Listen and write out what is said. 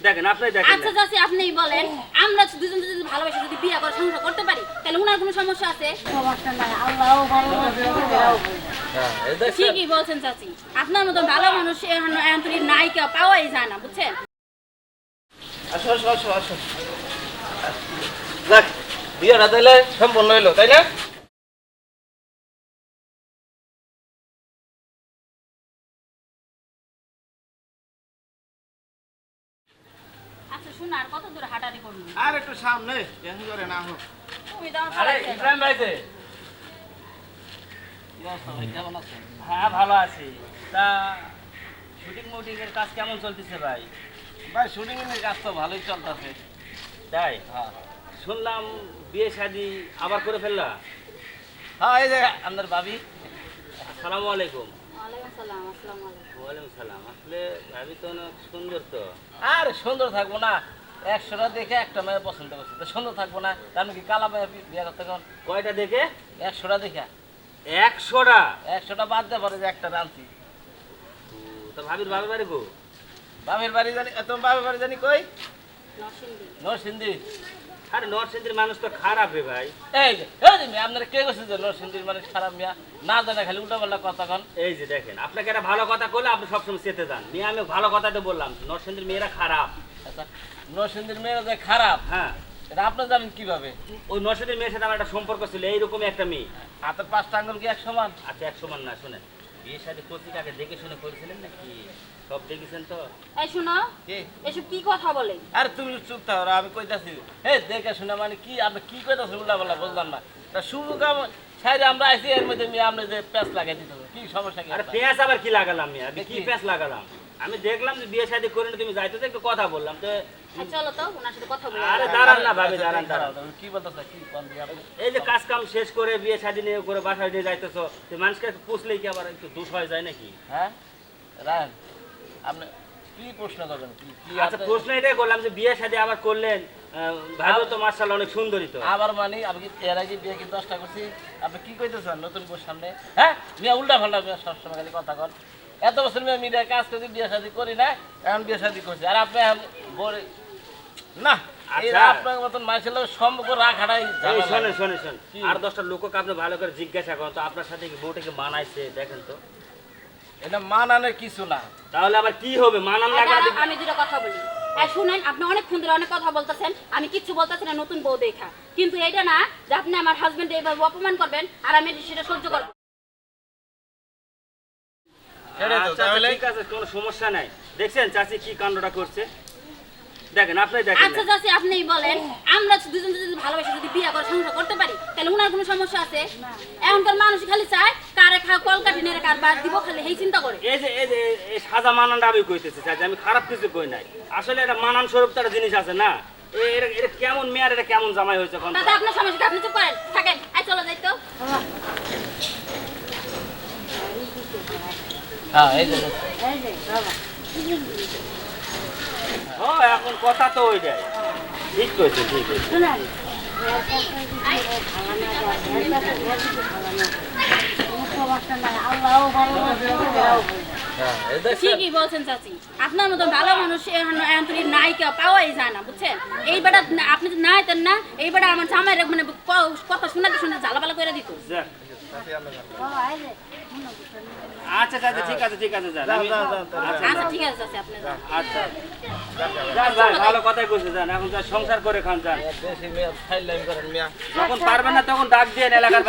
দেখেন আপনি দেখেন আচ্ছা চাচি আপনিই বলেন। আমরা দুজন যদি ভালোবাসে যদি বিয়ে করে সংসার করতে পারি তাহলে উনার কোনো সমস্যা আছে? সমস্যা নাই আল্লাহ ভালো হ্যাঁ? ঠিকই বলছেন চাচি। আপনার মতো ভালো মানুষ এখন এন্তরির নায়িকা পাওয়াই যায় না বুঝছেন? আসো আসো আসো আসো। যাক বিয়েটা তাহলে সম্পন্ন হইল তাই না? শুন আর কত দূর হাঁটাহাঁটি করব? আর একটু সামনে এখন করে না হোক। তুমি আমার আরে ইব্রাহিম ভাই যে হ্যাঁ ভালো আছি। তা শুটিং মুটিং এর কাজ কেমন চলতেছে ভাই? ভাই শুটিং এর কাজ তো ভালোই চলতেছে। তাই? হ্যাঁ শুনলাম বিয়ে শাদি আবার করে ফেললা। হ্যাঁ এই যে আপনার ভাবি। আসসালামু আলাইকুম। আসলে ভাবি তো অনেক সুন্দর তো। আর সুন্দর থাকব না একশোটা দেখে একটা মেয়ে পছন্দ করছে। তো সুন্দর থাকব না তার কি কালা মেয়ে বিয়ে করতে কোন? কয়টা দেখে? একশোটা দেখে। একশোটা? একশোটা বাদ দিয়ে পারে যে একটা রাঁধছি তো ভাবির ভাবি বাড়ি গো বাপের বাড়ি জানি এত বাপের বাড়ি জানি কই? নরসিংদী। নরসিংদী। আরে নরসিংদীর মানুষ তো খারাপ রে ভাই। এই যে এই যে মেয়ে আপনারা কে করছে যে নরসিংদীর মানে খারাপ মেয়া? না জানে খালি উল্টা পাল্টা কথা কন। এই যে দেখেন আপনাকে একটা ভালো কথা করলে আপনি সবসময় চেতে যান। মেয়ে আমি ভালো কথাতে বললাম নরসিংদীর মেয়েরা খারাপ। আচ্ছা নরসিংদীর মেয়েরা যে খারাপ হ্যাঁ। এটা আপনার জানেন কীভাবে? ওই নরসিংদীর মেয়ের সাথে আমার একটা সম্পর্ক ছিল এইরকমই একটা মেয়ে। হাতের পাঁচটা আঙ্গুল কি এক সমান আচ্ছা এক সমান না শোনেন। বিয়ের সাথে পত্রিকাকে দেখে শুনে করেছিলেন নাকি? সব দেখেছেন তো? এই শুনো কি? এসব কি কথা বলে? আরে তুমি চুপ থাকো আমি কইতাছি হে দেখে শুনে মানে কি আপনি কি কইতাছেন উল্টা পাল্টা বুঝলাম না। তা শুরু কাম সাইডে আমরা আইছি এর মধ্যে মেয়ে আমরা যে প্যাঁচ লাগাই দিতে হবে। কি সমস্যা কি আরে? পেঁয়াজ আবার কি লাগালাম মেয়ে? আমি কি। পেঁয়াজ লাগালাম? আমি দেখলাম যে বিয়ে শাদী করে না তুমি যাইতে তো একটু কথা বললাম তো চলো তো ওনার সাথে কথা বলি। আরে দাঁড়ান না ভাবি আচ্ছা, দাঁড়ান দাঁড়াও, দাঁড়ান। কি বলতেছে কি কোন এই যে কাজ কাম শেষ করে বিয়ে শাদী নিয়ে করে বাসায় দিয়ে যাইতেছো তো মানুষকে পুষলেই কি আবার একটু দোষ হয়ে যায় নাকি? হ্যাঁ? রায়ন আপনি কি প্রশ্ন করবেন? কি আচ্ছা প্রশ্ন এটাই করলাম যে বিয়ে শাদী আবার করলেন ভালো তো মার্শাল অনেক সুন্দরী তো। আবার মানে আমি এর আগে বিয়ে কি দশটা করছি। আপনি কি কইতেছেন নতুন বউর সামনে? হ্যাঁ? মেয়ে উল্টা ফাল্টা সবসময় খালি কথা কন। এত বছর মেয়ে মিডিয়া কাজ করছি বিয়ে শাদি করি না এখন বিয়ে শাদি করছি। আর আপনি বলে না আচ্ছা। আপনার মতন মাইছিল সম্পর্ক রাখাটাই এই ঝামেলা। শোনেন শোনেন শোনেন। কি? আর দশটা লোককে আপনি ভালো করে জিজ্ঞাসা করেন তো আপনার সাথে কি বউটাকে মানাইছে দেখেন তো। এটা মানানোর কিছু না। তাহলে আবার কি হবে? মানান লাগা আমি দুটো কথা বলি। শুনেন আপনি অনেকক্ষণ ধরে অনেক কথা বলতেছেন আমি কিচ্ছু বলতেছি না নতুন বউ দেখা। কিন্তু এটা না যে আপনি আমার হাজবেন্ড এইভাবে অপমান করবেন আর আমি সেটা সহ্য করব আচ্ছা, তাহলে? ঠিক আছে কোনো সমস্যা নাই। দেখছেন চাচি কি কাণ্ডটা করছে? দেখেন আপনি দেখেন আচ্ছা চাচি আপনিই বলেন। আমরা দুজন যদি ভালোবাসে যদি বিয়ে করে সংসার করতে পারি তাহলে উনার কোনো সমস্যা আছে? এখনকার মানুষ খালি চায় কারে খা কল কাটি নেড়ে কার বাদ দিব খালি এই চিন্তা করে। এই যে এই যে সাজা মানানটা আমি কইতেছি চাচি আমি খারাপ কিছু কই নাই। আসলে এটা মানান স্বরূপ তো একটা জিনিস আছে না? এটা এটা কেমন মেয়ার এটা কেমন জামাই হয়েছে কোন তাতে আপনার সমস্যা আপনি চুপ করেন থাকেন। আই চলো যাই তো। হ্যাঁ এই যে এই যে। বাবা ও এখন কথা তো ওই যায় ঠিক কইছে ঠিক কইছে। শুনেন। ভালো না ভালো না কোনো সমস্যা নাই আল্লাহ ভালো হ্যাঁ এই দেখছেন? ঠিকই বলছেন চাচি। আপনার মতো ভালো মানুষ এখন এন্তরির নায়িকা পাওয়াই যায় না বুঝছেন? এই আপনি যদি না আইতেন না এই আমার জামাইয়ের মানে কথা শোনাতে শোনাতে ঝালাপালা করে দিত। যাক। বাবা এই যে আচ্ছা ঠিক আছে ঠিক আছে যান। আমি যান, যান, যান, আচ্ছা আচ্ছা ঠিক আছে আপনি আচ্ছা। যান ভাই ভালো কথাই কইছে যান। এখন যা সংসার করে খান যান। যখন পারবেন না তখন ডাক দিয়ে এলাকার।